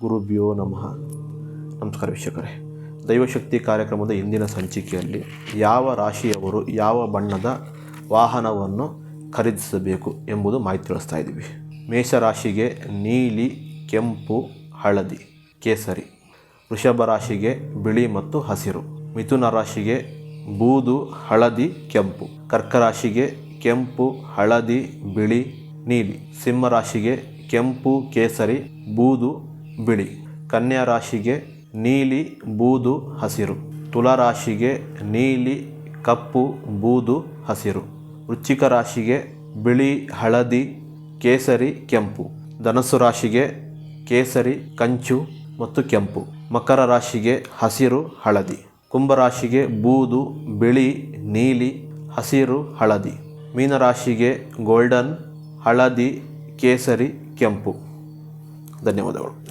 ಗುರುಭ್ಯೋ ನಮಃ. ನಮಸ್ಕಾರ ವೀಕ್ಷಕರೇ. ದೈವಶಕ್ತಿ ಕಾರ್ಯಕ್ರಮದ ಇಂದಿನ ಸಂಚಿಕೆಯಲ್ಲಿ ಯಾವ ರಾಶಿಯವರು ಯಾವ ಬಣ್ಣದ ವಾಹನವನ್ನು ಖರೀದಿಸಬೇಕು ಎಂಬುದು ಮಾಹಿತಿ ತಿಳಿಸ್ತಾ ಇದ್ದೀವಿ. ಮೇಷರಾಶಿಗೆ ನೀಲಿ, ಕೆಂಪು, ಹಳದಿ, ಕೇಸರಿ, ವೃಷಭ ರಾಶಿಗೆ ಬಿಳಿ ಮತ್ತು ಹಸಿರು, ಮಿಥುನ ರಾಶಿಗೆ ಬೂದು, ಹಳದಿ, ಕೆಂಪು, ಕರ್ಕ ರಾಶಿಗೆ ಕೆಂಪು, ಹಳದಿ, ಬಿಳಿ, ನೀಲಿ, ಸಿಂಹ ರಾಶಿಗೆ ಕೆಂಪು, ಕೇಸರಿ, ಬೂದು ಬಿಳಿ ಕನ್ಯಾ ರಾಶಿಗೆ ನೀಲಿ, ಬೂದು, ಹಸಿರು. ತುಲಾ ರಾಶಿಗೆ ನೀಲಿ, ಕಪ್ಪು, ಬೂದು, ಹಸಿರು. ವೃಶ್ಚಿಕ ರಾಶಿಗೆ ಬಿಳಿ, ಹಳದಿ, ಕೇಸರಿ, ಕೆಂಪು. ಧನಸ್ಸು ರಾಶಿಗೆ ಕೇಸರಿ, ಕಂಚು ಮತ್ತು ಕೆಂಪು. ಮಕರ ರಾಶಿಗೆ ಹಸಿರು, ಹಳದಿ. ಕುಂಭರಾಶಿಗೆ ಬೂದು, ಬಿಳಿ, ನೀಲಿ, ಹಸಿರು, ಹಳದಿ. ಮೀನರಾಶಿಗೆ ಗೋಲ್ಡನ್, ಹಳದಿ, ಕೇಸರಿ, ಕೆಂಪು. ಧನ್ಯವಾದಗಳು.